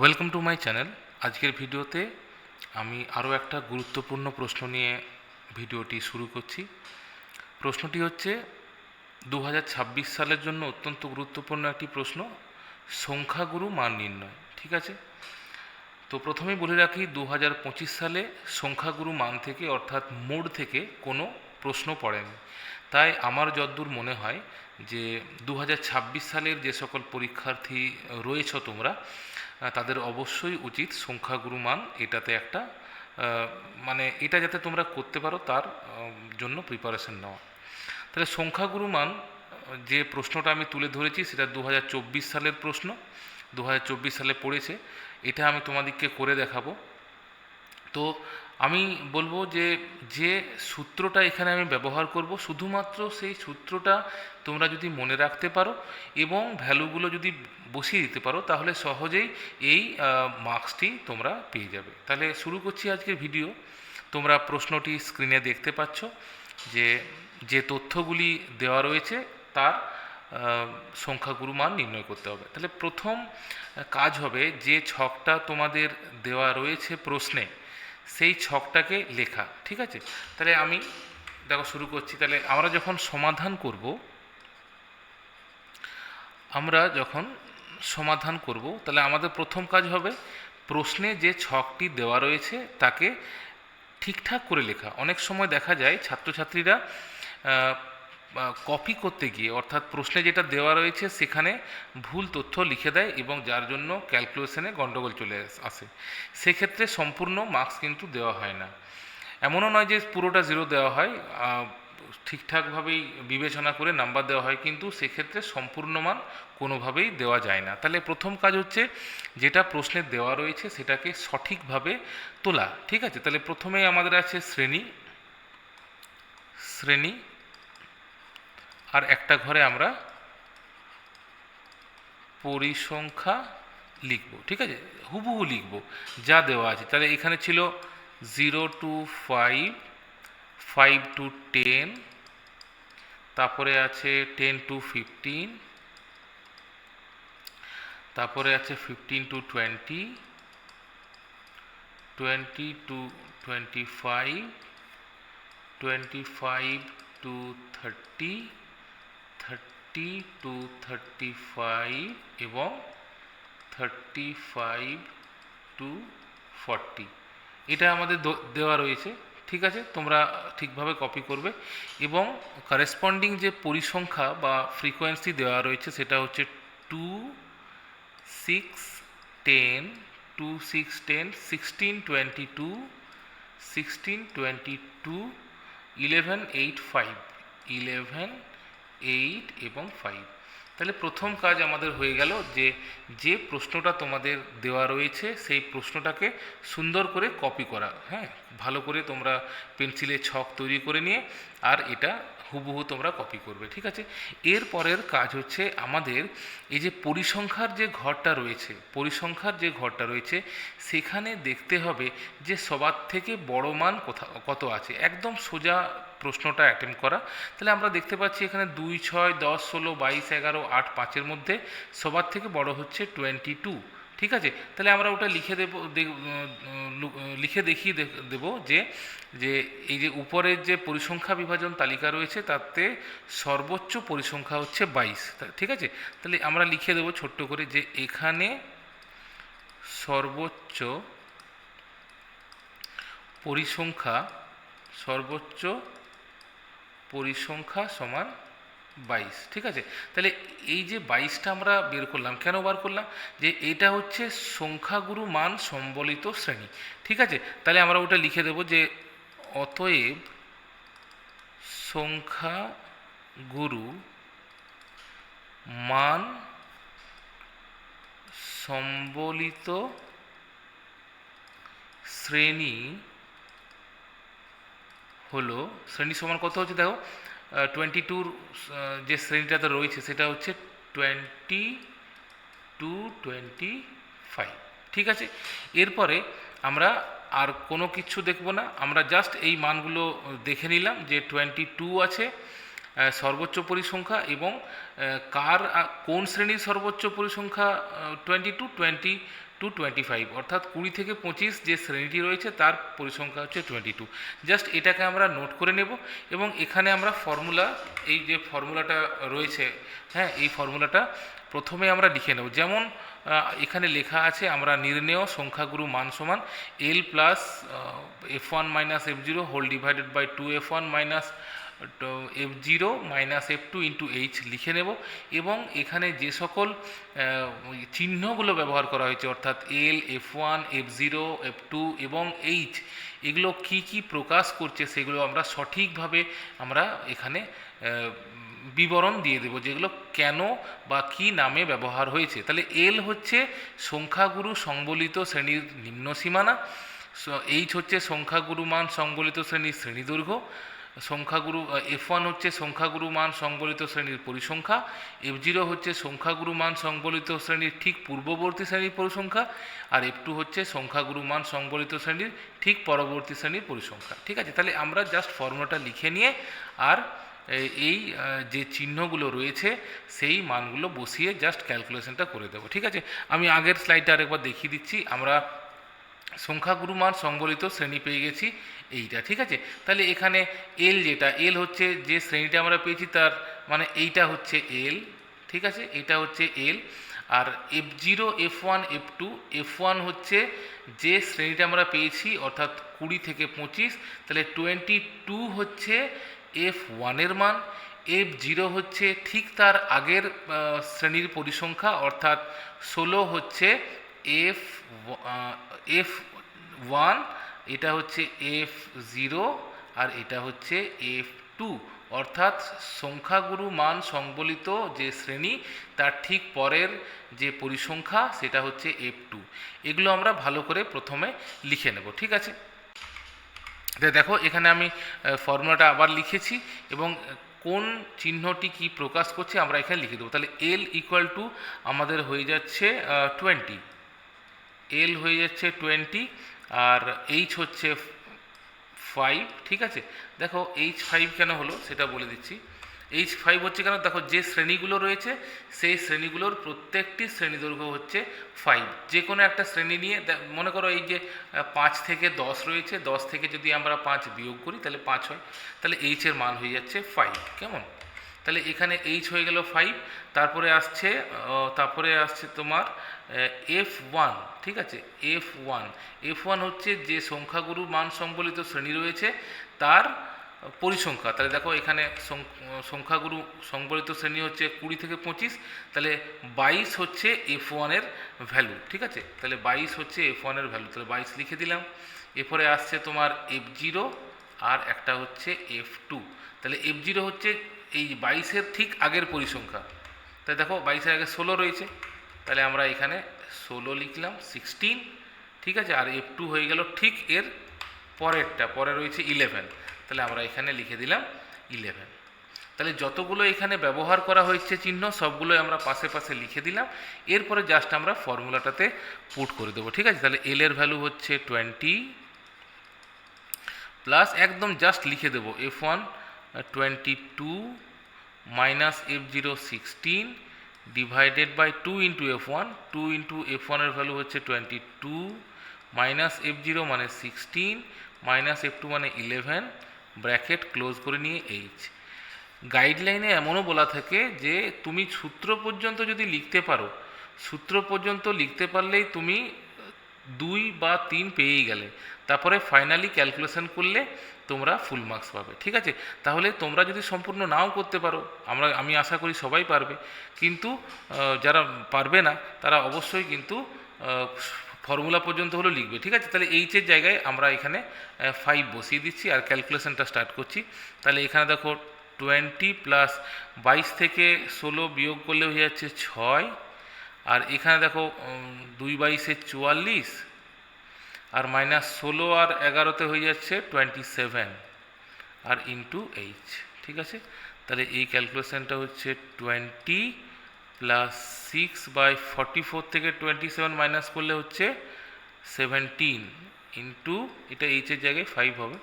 Welcome to my channel আজকের ভিডিওতে আমি আরও একটা গুরুত্বপূর্ণ প্রশ্ন নিয়ে ভিডিওটি শুরু করছি। প্রশ্নটি হচ্ছে দু হাজার ছাব্বিশ সালের জন্য অত্যন্ত গুরুত্বপূর্ণ একটি প্রশ্ন, সংখ্যাগুরু মান নির্ণয়, ঠিক আছে? তো প্রথমেই বলে রাখি দু হাজার পঁচিশ সালে সংখ্যাগুরু মান থেকে, অর্থাৎ মোড থেকে কোনো প্রশ্ন পড়েনি। তাই আমার যদ্দূর মনে হয় যে দু হাজার ছাব্বিশ সালের যে সকল পরীক্ষার্থী রয়েছ তোমরা তাদের অবশ্যই উচিত সংখ্যাগুরু মান এটাতে একটা মানে এটা যাতে তোমরা করতে পারো তার জন্য প্রিপারেশন নেওয়া। তাহলে সংখ্যাগুরু মান যে প্রশ্নটা আমি তুলে ধরেছি সেটা দু হাজার চব্বিশ সালের প্রশ্ন। দু হাজার চব্বিশ সালে পড়েছে, এটা আমি তোমাদেরকে করে দেখাবো। তো আমি বলব যে যে সূত্রটা এখানে আমি ব্যবহার করব, শুধুমাত্র সেই সূত্রটা তোমরা যদি মনে রাখতে পারো এবং ভ্যালুগুলো যদি বসিয়ে দিতে পারো, তাহলে সহজেই এই মার্কসটি তোমরা পেয়ে যাবে। তাহলে শুরু করছি আজকের ভিডিও। তোমরা প্রশ্নটি স্ক্রিনে দেখতে পাচ্ছ যে যে তথ্যগুলি দেওয়া রয়েছে তার সংখ্যাগুরু মান নির্ণয় করতে হবে। তাহলে প্রথম কাজ হবে যে ছকটা তোমাদের দেওয়া রয়েছে প্রশ্নে সেই ছকটাকে লেখা, ঠিক আছে? তাহলে আমি, দেখো, শুরু করছি। তাহলে আমরা যখন সমাধান করব, আমরা যখন সমাধান করব, তাহলে আমাদের প্রথম কাজ হবে প্রশ্নে যে ছকটি দেওয়া রয়েছে তাকে ঠিকঠাক করে লেখা। অনেক সময় দেখা যায় ছাত্রছাত্রীরা কপি করতে গিয়ে, অর্থাৎ প্রশ্নে যেটা দেওয়া রয়েছে, সেখানে ভুল তথ্য লিখে দেয় এবং যার জন্য ক্যালকুলেশনে গণ্ডগোল চলে আসে। সেক্ষেত্রে সম্পূর্ণ মার্কস কিন্তু দেওয়া হয় না। এমনও নয় যে পুরোটা জিরো দেওয়া হয় ঠিকঠাকভাবেই বিবেচনা করে নাম্বার দেওয়া হয়, কিন্তু সেক্ষেত্রে সম্পূর্ণ মান কোনোভাবেই দেওয়া যায় না। তাহলে প্রথম কাজ হচ্ছে, যেটা প্রশ্নে দেওয়া রয়েছে, সেটাকে সঠিকভাবে তোলা। ঠিক আছে? তাহলে প্রথমেই আমাদের আছে শ্রেণি। শ্রেণি আর একটা ঘরে আমরা পরিসংখ্যা লিখব, ঠিক আছে? হুবহু লিখব, যা দেওয়া আছে। তাহলে এখানে ছিল zero to five five to ten, তারপরে আছে টেন টু ফিফটিন, তারপরে আছে fifteen to twenty twenty to twenty five twenty five to thirty thirty to thirty five এবং থার্টি ফাইভ টু ফর্টি এটা আমাদের দেওয়া রয়েছে, ঠিক আছে? তোমরা ঠিকভাবে কপি করবে। এবং কারেসপন্ডিং যে পরিসংখ্যা বা ফ্রিকোয়েন্সি দেওয়া রয়েছে, সেটা হচ্ছে two six ten two six ten sixteen twenty two sixteen twenty two eleven eight five eleven eight এবং ফাইভ। তাহলে প্রথম কাজ আমাদের হয়ে গেল যে যে প্রশ্নটা তোমাদের দেওয়া রয়েছে, সেই প্রশ্নটাকে সুন্দর করে কপি করা। হ্যাঁ ভালো করে তোমরা পেন্সিলে ছক তৈরি করে নিয়ে আর এটা হুবহু তোমরা কপি করবে, ঠিক আছে? এর পরের কাজ হচ্ছে আমাদের এই যে পরিসংখ্যার যে ঘরটা রয়েছে, পরিসংখ্যার যে ঘরটা রয়েছে, সেখানে দেখতে হবে যে সবার থেকে বড় মান কত আছে। একদম সোজা প্রশ্নটা অ্যাটেম্প করা। তাহলে আমরা দেখতে পাচ্ছি এখানে দুই, ছয়, দশ, ষোলো, বাইশ, এগারো, আট, পাঁচের মধ্যে সবার থেকে বড় হচ্ছে টোয়েন্টি টু ঠিক আছে? তাহলে আমরা ওটা লিখে দেবো লিখে দেখিয়ে দেবো যে যে এই যে উপরের যে পরিসংখ্যা বিভাজন তালিকা রয়েছে, তাতে সর্বোচ্চ পরিসংখ্যা হচ্ছে বাইশ। ঠিক আছে? তাহলে আমরা লিখে দেবো ছোট্ট করে যে এখানে সর্বোচ্চ পরিসংখ্যা সর্বোচ্চ পরিসংখ্যা সমান বাইশ, ঠিক আছে? তাহলে এই যে বাইশটা আমরা বের করলাম, কেন বার করলাম? যে এটা হচ্ছে সংখ্যাগুরু মান সম্বলিত শ্রেণি, ঠিক আছে? তাহলে আমরা ওটা লিখে দেবো যে অতএব সংখ্যাগুরু মান সম্বলিত শ্রেণি হলো, শ্রেণি সমান কত হচ্ছে দেখো? টোয়েন্টি টুর যে শ্রেণীটাতে রয়েছে সেটা হচ্ছে টোয়েন্টি টু টোয়েন্টি ফাইভ ঠিক আছে? এরপরে আমরা আর কোনো কিছু দেখব না। আমরা জাস্ট এই মানগুলো দেখে নিলাম যে টোয়েন্টি টু আছে সর্বোচ্চ পরিসংখ্যা এবং কার কোন শ্রেণির সর্বোচ্চ পরিসংখ্যা twenty two twenty to twenty five অর্থাৎ কুড়ি থেকে পঁচিশ যে শ্রেণীটি রয়েছে, তার পরিসংখ্যা হচ্ছে টোয়েন্টি টু জাস্ট এটাকে আমরা নোট করে নেব এবং এখানে আমরা ফর্মুলা এই যে ফর্মুলাটা রয়েছে হ্যাঁ এই ফর্মুলাটা প্রথমে আমরা লিখে নেব। যেমন এখানে লেখা আছে, আমরা নির্ণেয় সংখ্যাগুরু মান সমান L plus F one minus F zero whole divided by two F one minus F zero minus F two into H লিখে নেব এবং এখানে যে সকল চিহ্নগুলো ব্যবহার করা হয়েছে, অর্থাৎ L F one F zero F two এবং এইচ এগুলো কি কি প্রকাশ করছে সেগুলো আমরা সঠিকভাবে আমরা এখানে বিবরণ দিয়ে দেবো যেগুলো কেন বা কি নামে ব্যবহার হয়েছে। তাহলে এল হচ্ছে সংখ্যাগুরু সংবলিত শ্রেণির নিম্ন সীমানা এইচ হচ্ছে সংখ্যাগুরু মান সংবলিত শ্রেণির শ্রেণি দৈর্ঘ্য সংখ্যাগুরু এফ ওয়ান হচ্ছে সংখ্যাগুরু মান সংবলিত শ্রেণির পরিসংখ্যা এফ জিরো হচ্ছে সংখ্যাগুরু মান সংবলিত শ্রেণির ঠিক পূর্ববর্তী শ্রেণির পরিসংখ্যা, আর এফ টু হচ্ছে সংখ্যাগুরু মান সংবলিত শ্রেণির ঠিক পরবর্তী শ্রেণির পরিসংখ্যা। ঠিক আছে? তাহলে আমরা জাস্ট ফর্মুলাটা লিখে নিয়ে আর এই যে চিহ্নগুলো রয়েছে, সেই মানগুলো বসিয়ে জাস্ট ক্যালকুলেশনটা করে দেবো। ঠিক আছে? আমি আগের স্লাইডটা আরেকবার দেখিয়ে দিচ্ছি। আমরা সংখ্যাগুরু মান সংবলিত শ্রেণি পেয়ে গেছি এইটা, ঠিক আছে? তাহলে এখানে এল যেটা এল হচ্ছে যে শ্রেণীটা আমরা পেয়েছি তার মানে এইটা হচ্ছে এল ঠিক আছে? এটা হচ্ছে এল আর F zero F one F two F one হচ্ছে যে শ্রেণীটা আমরা পেয়েছি, অর্থাৎ কুড়ি থেকে পঁচিশ, তাহলে টোয়েন্টি টু হচ্ছে এফ ওয়ানের মান এফ জিরো হচ্ছে ঠিক তার আগের শ্রেণির পরিসংখ্যা, অর্থাৎ ষোলো হচ্ছে এফ এফ ওয়ান এটা হচ্ছে এফ জিরো আর এটা হচ্ছে এফ টু অর্থাৎ সংখ্যাগুরু মান সংবলিত যে শ্রেণি, তার ঠিক পরের যে পরিসংখ্যা, সেটা হচ্ছে এফ টু এগুলো আমরা ভালো করে প্রথমে লিখে নেব, ঠিক আছে? দেখো, এখানে আমি ফর্মুলাটা আবার লিখেছি এবং কোন চিহ্নটি কি প্রকাশ করছে আমরা এখানে লিখে দেবো। তাহলে এল ইকুয়াল টু আমাদের হয়ে যাচ্ছে টোয়েন্টি এল হয়ে যাচ্ছে টোয়েন্টি আর এইচ হচ্ছে ফাইভ ঠিক আছে? দেখো এইচ ফাইভ কেন হলো সেটা বলে দিচ্ছি। এইচ ফাইভ হচ্ছে কেন? দেখো যে শ্রেণীগুলো রয়েছে, সেই শ্রেণীগুলোর প্রত্যেকটি শ্রেণি দৈর্ঘ্য হচ্ছে ফাইভ যে কোনো একটা শ্রেণি নিয়ে মনে করো এই যে পাঁচ থেকে দশ রয়েছে, দশ থেকে যদি আমরা পাঁচ বিয়োগ করি, তাহলে পাঁচ হয়। তাহলে এইচের মান হয়ে যাচ্ছে ফাইভ কেমন? তাহলে এখানে এইচ হয়ে গেল ফাইভ তারপরে আসছে তারপরে আসছে তোমার এফ ওয়ান ঠিক আছে? এফ ওয়ান এফ ওয়ান হচ্ছে যে সংখ্যাগুরু মান সংবলিত শ্রেণি রয়েছে, তার পরিসংখ্যা, তাহলে দেখো এখানে সংখ্যাগুরু সংবলিত শ্রেণি হচ্ছে কুড়ি থেকে পঁচিশ, তাহলে বাইশ হচ্ছে এফ ওয়ানের ভ্যালু ঠিক আছে? তাহলে বাইশ হচ্ছে এফ ওয়ানের ভ্যালু তাহলে বাইশ লিখে দিলাম, এরপরে আসছে তোমার এফ জিরো আর একটা হচ্ছে এফ টু তাহলে এফ জিরো হচ্ছে এই বাইশের ঠিক আগের পরিসংখ্যা। তাই দেখো বাইশের আগে ষোলো রয়েছে। তাহলে আমরা এখানে ষোলো লিখলাম সিক্সটিন ঠিক আছে? আর এফ টু হয়ে গেল ঠিক এর পরেরটা। পরে রয়েছে ইলেভেন তাহলে আমরা এখানে লিখে দিলাম ইলেভেন তাহলে যতগুলো এখানে ব্যবহার করা হয়েছে চিহ্ন, সবগুলোই আমরা পাশে পাশে লিখে দিলাম। এরপরে জাস্ট আমরা ফর্মুলাটাতে পুট করে দেবো। ঠিক আছে? তাহলে এল এর ভ্যালু হচ্ছে টোয়েন্টি প্লাস একদম জাস্ট লিখে দেবো F one twenty two minus F zero sixteen divided by two into F one two into F ওয়ানের ভ্যালু হচ্ছে twenty two minus F zero মানে সিক্সটিন মাইনাস এফ টু মানে eleven bracket close করে নিয়ে H গাইডলাইনে এমনও বলা থাকে যে তুমি সূত্র পর্যন্ত যদি লিখতে পারো, সূত্র পর্যন্ত লিখতে পারলেই তুমি দুই বা তিন পেয়েই গেলে। তারপরে ফাইনালি ক্যালকুলেশন করলে তোমরা ফুল মার্কস পাবে, ঠিক আছে? তাহলে তোমরা যদি সম্পূর্ণ নাও করতে পারো, আমরা, আমি আশা করি সবাই পারবে। কিন্তু যারা পারবে না, তারা অবশ্যই কিন্তু ফর্মুলা পর্যন্ত হলেও লিখবে, ঠিক আছে? তাহলে এইচের জায়গায় আমরা এখানে ফাইভ বসিয়ে দিচ্ছি আর ক্যালকুলেশনটা স্টার্ট করছি। তাহলে এখানে দেখো টোয়েন্টি প্লাস বাইশ থেকে ষোলো বিয়োগ করলে হয়ে যাচ্ছে ছয় আর এখানে দেখো দুই বাইশে চুয়াল্লিশ আর মাইনাস ষোলো আর এগারোতে হয়ে যাচ্ছে টোয়েন্টি সেভেন আর ইন্টু এইচ ঠিক আছে? তাহলে এই ক্যালকুলেশনটা হচ্ছে twenty plus six by forty four থেকে টোয়েন্টি সেভেন মাইনাস করলে হচ্ছে সেভেন্টিন ইন্টু এটা এইচের জায়গায় ফাইভ হবে।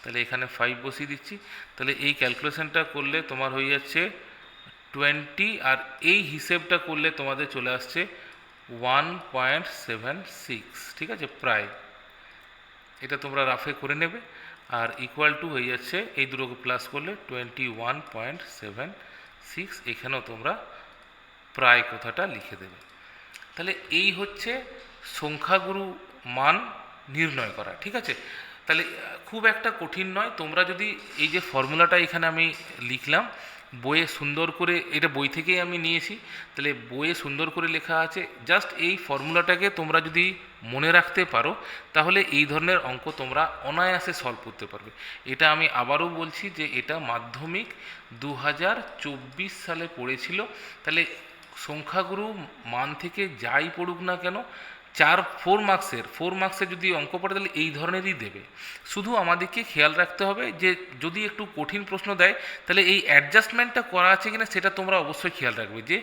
তাহলে এখানে ফাইভ বসিয়ে দিচ্ছি। তাহলে এই ক্যালকুলেশনটা করলে তোমার হয়ে যাচ্ছে টোয়েন্টি আর এই হিসেবটা করলে তোমাদের চলে আসছে ওয়ান পয়েন্ট সেভেন সিক্স ঠিক আছে? প্রায়। এটা তোমরা রাফে করে নেবে। আর ইকুয়াল টু হয়ে যাচ্ছে, এই দুটোকে প্লাস করলে twenty one point seven six এখানেও তোমরা প্রায় কথাটা লিখে দেবে। তাহলে এই হচ্ছে সংখ্যাগুরু মান নির্ণয় করা, ঠিক আছে? তাহলে খুব একটা কঠিন নয়। তোমরা যদি এই যে ফর্মুলাটা এখানে আমি লিখলাম বইয়ে সুন্দর করে, এটা বই থেকেই আমি নিয়েছি। তাহলে বইয়ে সুন্দর করে লেখা আছে, জাস্ট এই ফর্মুলাটাকে তোমরা যদি মনে রাখতে পারো, তাহলে এই ধরনের অঙ্ক তোমরা অনায়াসে সলভ করতে পারবে। এটা আমি আবারও বলছি যে এটা মাধ্যমিক দু হাজার চব্বিশ সালে পড়েছিল। তাহলে সংখ্যাগুরু মান থেকে যাই পড়ুক না কেন চার ফোর মার্কসের ফোর মার্কসের যদি অঙ্ক পড়ে তাহলে এই ধরনেরই দেবে। শুধু আমাদেরকে খেয়াল রাখতে হবে যে যদি একটু কঠিন প্রশ্ন দেয়, তাহলে এই অ্যাডজাস্টমেন্টটা করা আছে কিনা সেটা তোমরা অবশ্যই খেয়াল রাখবে যে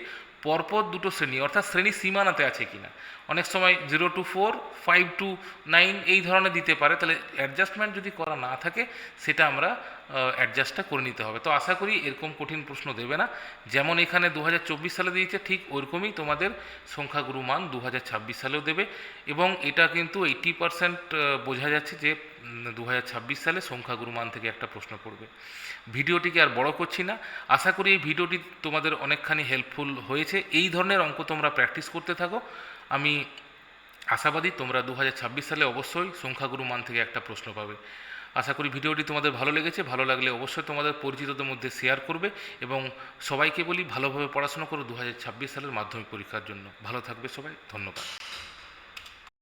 পরপর দুটো শ্রেণি, অর্থাৎ শ্রেণি সীমানাতে আছে কিনা। অনেক সময় zero to four, five to nine এই ধরনের দিতে পারে। তাহলে অ্যাডজাস্টমেন্ট যদি করা না থাকে, সেটা আমরা অ্যাডজাস্টটা করে নিতে হবে। তো আশা করি এরকম কঠিন প্রশ্ন দেবে না। যেমন এখানে দু হাজার চব্বিশ সালে দিয়েছে, ঠিক ওরকমই তোমাদের সংখ্যাগুরু মান দু হাজার ছাব্বিশ সালেও দেবে। এবং এটা কিন্তু এইটি পারসেন্ট বোঝা যাচ্ছে যে দু হাজার ছাব্বিশ সালে সংখ্যাগুরু মান থেকে একটা প্রশ্ন পড়বে। ভিডিওটিকে আর বড় করছি না। আশা করি এই ভিডিওটি তোমাদের অনেকখানি হেল্পফুল হয়েছে। এই ধরনের অঙ্ক তোমরা প্র্যাকটিস করতে থাকো। আমি আশাবাদী তোমরা দু হাজার ছাব্বিশ সালে অবশ্যই সংখ্যাগুরু মান থেকে একটা প্রশ্ন পাবে। আশা করি ভিডিওটি তোমাদের ভালো লেগেছে। ভালো লাগলে অবশ্যই তোমাদের পরিচিতদের মধ্যে শেয়ার করবে এবং সবাইকে বলি ভালোভাবে পড়াশোনা করো দু হাজার ছাব্বিশ সালের মাধ্যমিক পরীক্ষার জন্য। ভালো থাকবে সবাই। ধন্যবাদ।